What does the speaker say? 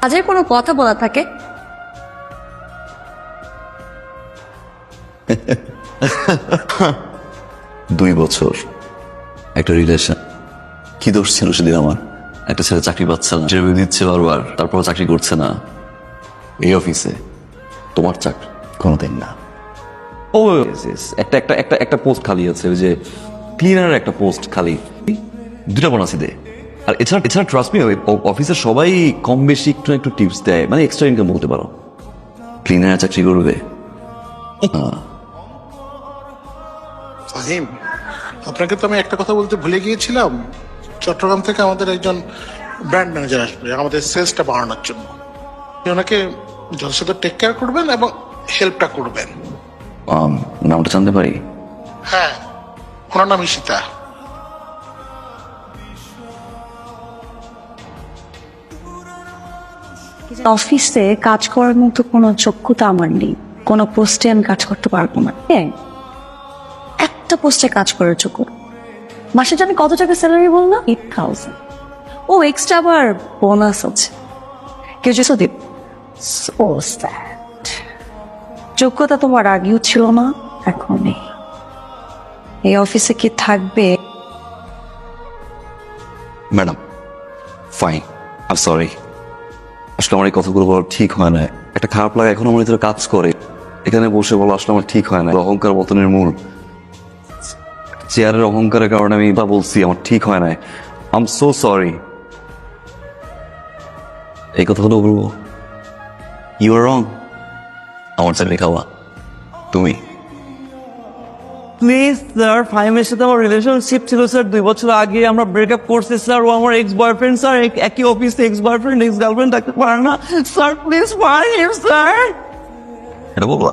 কাজের কোনো কথা বলা থাকে? দুই বছর। একটা রিলেশন কি দোষ ছিল সেদিন আমার? একটা ছেলে চাকরি পাচ্ছে না। ইন্টারভিউ দিচ্ছে বারবার তারপর চাকরি করছে না। এই অফিসে তোমার চাকরি? কোনোদিন না। ও. একটা একটা একটা একটা পোস্ট খালি আছে ওই যে ক্লিনার একটা পোস্ট খালি। দুটা বোনাসি দে। আর এছাড়া এছাড়া ট্রাস্ট মি অফিসের সবাই কম বেশি একটু একটু টিপস দেয়। মানে এক্সট্রা ইনকাম বলতে পারো। ক্লিনার চাকরি করবে। ফাহিম আপনাকে তো আমি একটা কথা বলতে ভুলে গিয়েছিলাম। চট্টগ্রাম থেকে আমাদের একজন ব্র্যান্ড ম্যানেজার আসবে আমাদের সেলসটা বাড়ানোর জন্য। ওনাকে যথাযথ টেক কেয়ার করবেন এবং হেল্পটা করবেন। নামটা জানতে পারি? হ্যাঁ ওনার নাম ঈশিতা। অফিসে কাজ করার মতো কোনো যোগ্যতা আমার নেই। কোনো পোস্টে আমি কাজ করতে পারব না। হ্যাঁ একটা পোস্টে কাজ করার যোগ্য। মাসে জানি কত টাকা স্যালারি বললাম? এইট থাউজেন্ড ও এক্সট্রা আবার বোনাস আছে। কেউ যে স্যাড যোগ্যতা তোমার আগেও ছিল না, এখন নেই। এই অফিসে কি থাকবে? ম্যাডাম ফাইন আই সরি আসলে আমার এই কথাগুলো বলা ঠিক হয় না একটা খারাপ লাগা এখন আমার ভিতরে কাজ করে। এখানে বসে বলা, আসলে আমার ঠিক হয় না অহংকার পতনের মূল। চেয়ারের অহংকারের কারণে আমি তা বলছি, আমার ঠিক হয় না আম সো সরি এই কথাগুলো বলব। ইউ আর রং আমার চাকরি খাওয়া। তুমি? প্লিজ স্যার ফাহিমের সাথে আমার রিলেশনশিপ ছিল স্যার দুই বছর আগে আমরা ব্রেকআপ করছি স্যার ও আমার এক্স বয়ফ্রেন্ড স্যার একই অফিসে এক্স বয়ফ্রেন্ড এক্স গার্লফ্রেন্ড থাকতে পারে না। স্যার প্লিজ ফাহিম স্যার এটা বলবা?